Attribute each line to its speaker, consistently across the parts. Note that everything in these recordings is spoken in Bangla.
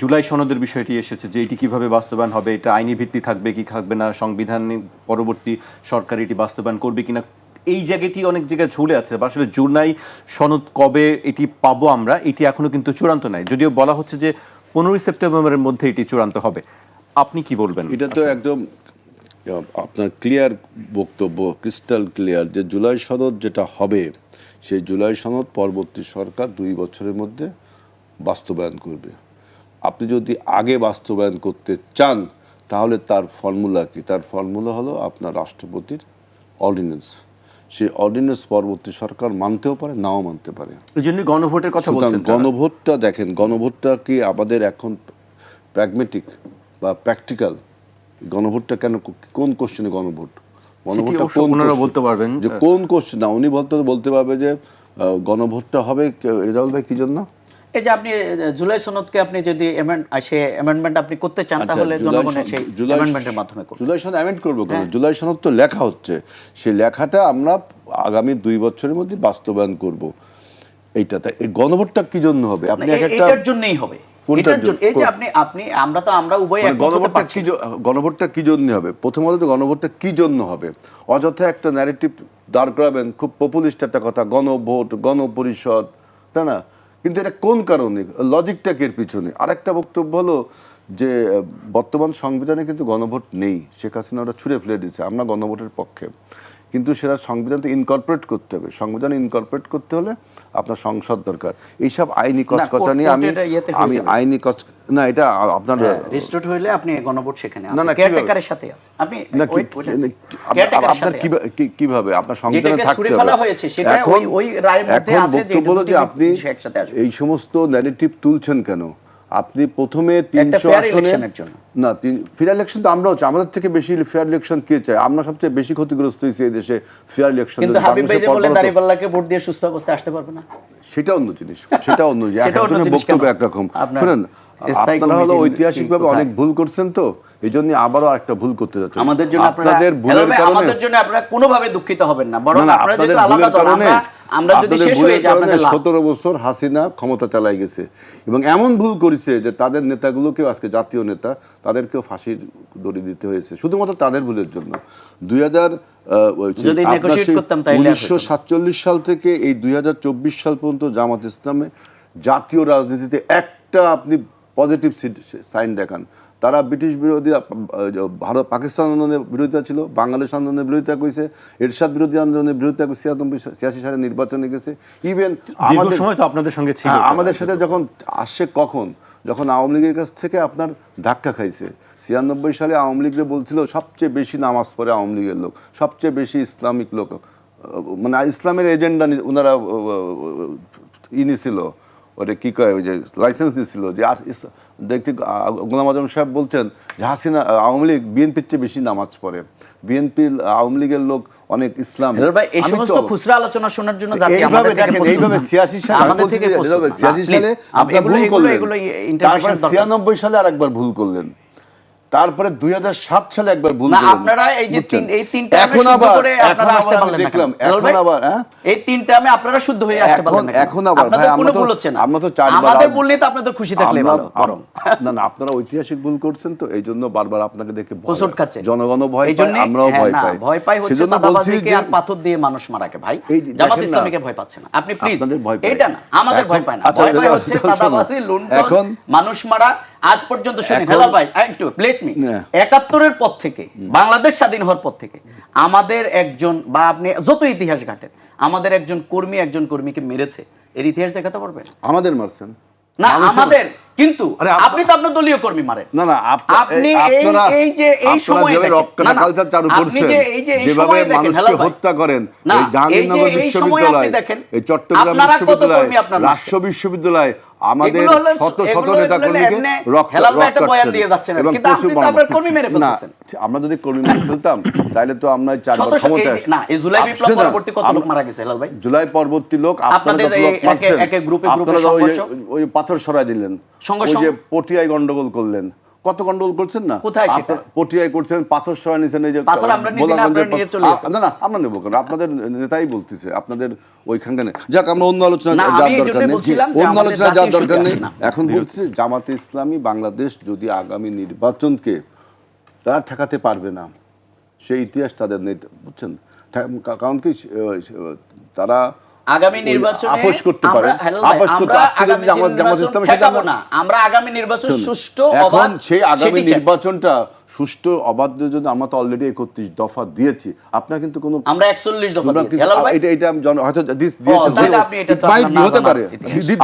Speaker 1: জুলাই সনদের বিষয়টি এসেছে যে এটি কীভাবে বাস্তবায়ন হবে, এটা আইনি ভিত্তি থাকবে কি থাকবে না, সংবিধান পরবর্তী সরকার এটি বাস্তবায়ন করবে কিনা, এই জায়গাটি অনেক জায়গায় ঝুলে আছে, বা আসলে জুলাই সনদ কবে এটি পাবো আমরা, এটি এখনও কিন্তু চূড়ান্ত নাই, যদিও বলা হচ্ছে যে পনেরোই সেপ্টেম্বরের মধ্যে এটি চূড়ান্ত হবে। আপনি কি বলবেন?
Speaker 2: এটা তো একদম, আপনার ক্লিয়ার বক্তব্য, ক্রিস্টাল ক্লিয়ার যে জুলাই সনদ যেটা হবে, সেই জুলাই সনদ পরবর্তী সরকার দুই বছরের মধ্যে বাস্তবায়ন করবে। আপনি যদি আগে বাস্তবায়ন করতে চান তাহলে তার ফর্মুলা কি? তার ফর্মুলা হলো আপনার রাষ্ট্রপতির অর্ডিন্যান্স। সেই অর্ডিন্যান্স পরবর্তী সরকার মানতেও পারে নাও মানতে পারে।
Speaker 1: এই জন্য গণভোটের কথা বলছেন
Speaker 2: গণভোটটা দেখেন গণভোটটা কি আমাদের এখন প্র্যাগমেটিক বা প্র্যাকটিক্যাল গণভোটটা কেন কোন কোশ্চেনে গণভোট? গণভোটটা কোন
Speaker 1: বলতে পারবেন।
Speaker 2: যে কোন কোশ্চেন না উনি বলতে বলতে পারবে যে গণভোটটা হবে রেজাউল ভাই কি জন্য?
Speaker 3: এই যে আপনি জুলাই সনদকে আপনি যদি সে অ্যামেন্ডমেন্ট আপনি করতে চান
Speaker 2: আচ্ছা,
Speaker 3: তাহলে জনগণের সেই অ্যামেন্ডমেন্টের মাধ্যমে
Speaker 2: জুলাই সনদ অ্যামেন্ড করব কেন?
Speaker 3: হ্যাঁ।
Speaker 2: জুলাই সনদ তো লেখা হচ্ছে। সেই লেখাটা আমরা আগামী দুই বছরের মধ্যে বাস্তবায়ন করব। এইটা তাই গণভোটটা কি জন্য হবে? আপনি এক একটা
Speaker 3: এটার জন্যই হবে।
Speaker 2: কোনটার
Speaker 3: এটার জন্য? এই যে আপনি আপনি আমরা তো আমরা উভয়
Speaker 2: মানে
Speaker 3: একমত হতে
Speaker 2: গণভোটটা কি গণভোটটা কি জন্য হবে? প্রথমত তো গণভোটটা কি জন্য হবে? অযথা একটা ন্যারেটিভ দাঁড় করাবেন। খুব পপুলিস্ট একটা কথা গণভোট গণপরিষদ তাই না? কিন্তু এটা কোন কারণে? লজিকটা কের এর পিছনে? আরেকটা বক্তব্য হলো যে, বর্তমান সংবিধানে কিন্তু গণভোট নেই। শেখ হাসিনা ওটা ছুঁড়ে ফেলে দিয়েছে। আমরা গণভোটের পক্ষে। কিন্তু সেটা সংবিধান তো ইনকর্পোরেট করতে হবে। সংবিধান ইনকর্পোরেট করতে হলে আপনার সংসদ দরকার। এইসব আইনি কচকচা নিয়ে আমি
Speaker 3: হয়ে
Speaker 2: আমি আইনি কচ না এটা আপনার
Speaker 3: রেজিস্টার্ড হইলে আপনি গণভোট সেখানে
Speaker 2: না, না,
Speaker 3: কেয়ারটেকারের সাথে আছে আপনি
Speaker 2: না আপনার কীভাবে? আপনার সংবিধানে থাকতে হবে। এখন
Speaker 3: ওই- ওই রায়ের মধ্যে আছে যে
Speaker 2: বক্তব্য যে আপনি। এই সমস্ত ন্যারেটিভ তুলছেন কেন? আপনি প্রথমে তিনশো আসনে
Speaker 3: জন্য।
Speaker 2: না ফেয়ার ইলেকশন তো আমরাও চাই। আমাদের থেকে বেশি ফেয়ার ইলেকশন কে চাই আমরা সবচেয়ে বেশি ক্ষতিগ্রস্ত হয়েছি এই দেশে ফেয়ার ইলেকশন
Speaker 3: কিন্তু হাবিব ভাই যে বলে দাঁড়িপাল্লাকে ভোট দিয়ে সুস্থ অবস্থায় আসতে পারবে না।
Speaker 2: সেটা অন্য জিনিস। সেটা অন্য জিনিস। বক্তব্য একরকম শুনেন আপনারা হলো ঐতিহাসিকভাবে অনেক ভুল করছেন তো এই জন্য আবারও একটা ভুল করতে
Speaker 3: আমাদের জন্য
Speaker 2: আপনাদের ভুলের কারণে
Speaker 3: আমাদের জন্য আপনারা কোনোভাবে দুঃখিত হবেন না বরং আপনারা যেহেতু আলাদা দল আমরা আমরা যদি শেষ হয়ে যাই আপনাদের।
Speaker 2: সতেরো বছর হাসিনা ক্ষমতা গেছে। এবং এমন ভুল করেছে যে তাদের নেতাগুলোকেও আজকে জাতীয় নেতা তাদেরকেও ফাঁসির দড়ি দিতে হয়েছে। শুধুমাত্র তাদের ভুলের জন্য। দুই হাজার উনিশশো সাতচল্লিশ সাল থেকে এই দুই হাজার চব্বিশ সাল পর্যন্ত জামাত ইসলামে জাতীয় রাজনীতিতে একটা আপনি পজিটিভ সাইন দেখান। তারা ব্রিটিশ বিরোধী ভারত পাকিস্তান আন্দোলনের বিরোধিতা ছিল বাংলাদেশ আন্দোলনের বিরোধিতা করেছে এরশাদ বিরোধী আন্দোলনের বিরোধিতা করে ছিয়ানব্বই ছিয়াশি সালে নির্বাচনে গেছে ইভেন আমাদের
Speaker 1: সময় তো আপনাদের সঙ্গে ছিল।
Speaker 2: হ্যাঁ, আমাদের সাথে যখন আসছে কখন যখন আওয়ামী লীগের কাছ থেকে আপনার ধাক্কা খাইছে। ছিয়ানব্বই সালে আওয়ামী লীগরে বলছিল সবচেয়ে বেশি নামাজ পড়ে আওয়ামী লীগের লোক সবচেয়ে বেশি ইসলামিক লোক। মানে ইসলামের এজেন্ডা ওনারা আহ, ই নিছিল। ওটা কী কয় ওই যে লাইসেন্স দিচ্ছিল যে দেখতে গোলাম আজম সাহেব বলছেন যে হাসিনা আওয়ামী লীগ বিএনপির চেয়ে বেশি নামাজ পড়ে। বিএনপি আওয়ামী লীগের লোক অনেক ইসলাম।
Speaker 3: ছিয়ানব্বই ভাই এই সমস্ত খুচরা আলোচনা শোনার জন্য জাতি আমাদের
Speaker 2: দেখেন এইভাবে 86 সালে
Speaker 3: আর
Speaker 2: একবার
Speaker 3: থেকে
Speaker 2: যে,
Speaker 3: প্রস্তুত
Speaker 2: এইভাবে
Speaker 3: না।
Speaker 2: 86 সালে
Speaker 3: Please,
Speaker 2: ভুল করলেন। তারপরে 96 সালে আরেকবার ভুল করলেন। তারপরে 2007 সালে একবার ভুল
Speaker 3: না আপনারা এই যে এই তিনটা
Speaker 2: এখন আবার
Speaker 3: আপনারা আসতে পারলেন
Speaker 2: দেখলাম এখন আবার হ্যাঁ?
Speaker 3: এই তিনটা আমি আপনারা শুদ্ধ হয়ে আসতে পারলেন
Speaker 2: এখন আবার ভাই, আমরা তো- আমরা তো চারবার
Speaker 3: আমাদের তো আপনাদের খুশি থাকলে ভালো
Speaker 2: না না আপনারা ঐতিহাসিক ভুল করছেন তো এই জন্য বারবার আপনাকে দেখে।
Speaker 3: খাচ্ছে।
Speaker 2: জনগণও ভয় পায় আমরাও
Speaker 3: হ্যাঁ,
Speaker 2: ভয় পাই।
Speaker 3: ভয় পাই হচ্ছে আর পাথর দিয়ে মানুষ মারাকে ভাই জামাত ইসলামীকে ভয় পাচ্ছে না। আপনি প্লিজ। এইটা না আমাদের ভয় পায় না।
Speaker 2: আচ্ছা,
Speaker 3: ভয় পায় হচ্ছে লুণ্ঠন মানুষ মারা আজ পর্যন্ত শুনি। হেলাল ভাই একটু প্লেট মি। একাত্তরের পর থেকে বাংলাদেশ স্বাধীন হওয়ার পর থেকে আমাদের একজন বা আপনি যত ইতিহাস ঘাটেন আমাদের একজন কর্মী একজন কর্মীকে মেরেছে। এর ইতিহাস দেখাতে পারবেন?
Speaker 2: আমাদের মারছেন।
Speaker 3: না আমাদের কিন্তু
Speaker 2: আরে
Speaker 3: আপনি তো আপনার দলীয় কর্মী মারেন।
Speaker 2: না না আপনি এই-
Speaker 3: এই যে এই সময়ে
Speaker 2: কালচার চালু
Speaker 3: আপনি
Speaker 2: করছেন,
Speaker 3: যে এই যে এই
Speaker 2: যেভাবে
Speaker 3: সময়ে
Speaker 2: মানুষকে হত্যা করেন, এই জাহাঙ্গীরনগর বিশ্ববিদ্যালয়,
Speaker 3: দেখেন,
Speaker 2: এই চট্টগ্রাম
Speaker 3: আপনারা কত
Speaker 2: বিশ্ববিদ্যালয়,
Speaker 3: কর্মী আপনার
Speaker 2: রাষ্ট্র বিশ্ববিদ্যালয় আমাদের শত শত নেতা কর্মীকে
Speaker 3: তো।
Speaker 2: আমরা যদি কর্মী মেরে ফেলতাম তাহলে তো আমরা চার
Speaker 3: বছর ক্ষমতা না, এই জুলাই বিপ্লব পরবর্তী কত লোক মারা গেছে, হেলাল ভাই?
Speaker 2: জুলাই পরবর্তী লোক আপনারা লোক মারছেন,
Speaker 3: গ্রুপে
Speaker 2: আপনারা ওই পাথর সরায় দিলেন। ওই যে পটিয়ায় গন্ডগোল করলেন। কত গন্ডগোল করছেন না?
Speaker 3: কোথায় সেটা?
Speaker 2: পটিয়ায় করছেন পাথর সরাই নিছেন এই যে
Speaker 3: না।
Speaker 2: না আমরা নেব কেন? আপনাদের নেতাই বলতেছে আপনাদের ওইখানকানে যাক আমরা অন্য আলোচনা যাওয়ার দরকার নেই। অন্য আলোচনা যাওয়ার দরকার নেই। এখন বলছে জামাতে ইসলামী বাংলাদেশ যদি আগামী নির্বাচনকে তারা ঠেকাতে পারবে না সেই ইতিহাস তাদের নেই বুঝছেন? কারণ কি তারা
Speaker 3: আগামী নির্বাচনে
Speaker 2: আপোষ করতে পারে আপোষ করতে আজকে যদি জামাত জামাত
Speaker 3: নির্বাচন
Speaker 2: ইসলামের সাথে আমরা-
Speaker 3: না। আমরা আগামী নির্বাচন সুষ্ঠু
Speaker 2: এখন সেই আগামী নির্বাচনটা সুষ্ঠু অবাধ যদি আমরা তো অলরেডি একত্রিশ দফা দিয়েছি আপনার কিন্তু কোনো
Speaker 3: আমরা 41 দফা দিয়েছি। হেলাল ভাই?
Speaker 2: এটা এটা আমি জন- হয়তো দিস- দিয়েছেন।
Speaker 3: তাহলে আপনি এটা তো না
Speaker 2: হতে পারে।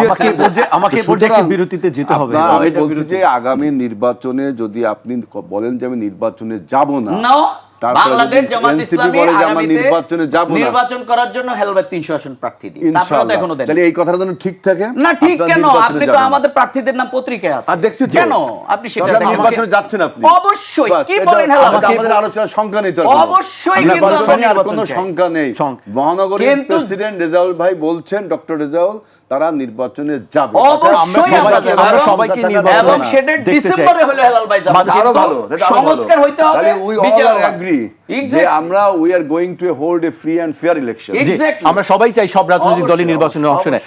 Speaker 1: আমাকে পর্যায়ে- আমাকে পর্যায়ে বিরতিতে যেতে হবে।
Speaker 2: আমি বলছি যে আগামী নির্বাচনে যদি আপনি বলেন যে আমি নির্বাচনে যাব না
Speaker 3: বাংলাদেশ জামাত ইসলামী
Speaker 2: বলে যে আমরা
Speaker 3: আগামীতে
Speaker 2: নির্বাচনে যাব না
Speaker 3: নির্বাচন করার জন্য হেলমেট 300 আসন প্রার্থী দিয়ে আপনারা তো এখনও দেন
Speaker 2: তাহলে এই কথাটা যেন ঠিক থাকে?
Speaker 3: না ঠিক কেন? আপনি তো আমাদের প্রার্থীদের নাম পত্রিকায় আছে
Speaker 2: আর দেখছি
Speaker 3: কেন? আপনি সেটা
Speaker 2: নির্বাচনে যাচ্ছেন আপনি।
Speaker 3: অবশ্যই। কি বলেন হেলাল
Speaker 2: আমাদের-
Speaker 3: ভাই?
Speaker 2: সংখ্যা নেই তো
Speaker 3: অবশ্যই কিন্তু
Speaker 2: কোনো সংখ্যা নেই। মহানগরীর প্রেসিডেন্ট রেজাউল ভাই বলছেন ডক্টর রেজাউল তারা নির্বাচনে যাবে।
Speaker 3: অবশ্যই
Speaker 1: আমরা সবাইকে-।
Speaker 3: এবং-। সেটা ডিসেম্বরে হলো হেলাল ভাই যাবে। আরও
Speaker 2: ভালো
Speaker 3: সংস্কার হইতে হবে উই
Speaker 2: অল যে আমরা we are going to hold a free and fair election
Speaker 1: আমরা সবাই চাই সব রাজনৈতিক দলই নির্বাচনে অংশ নেয়।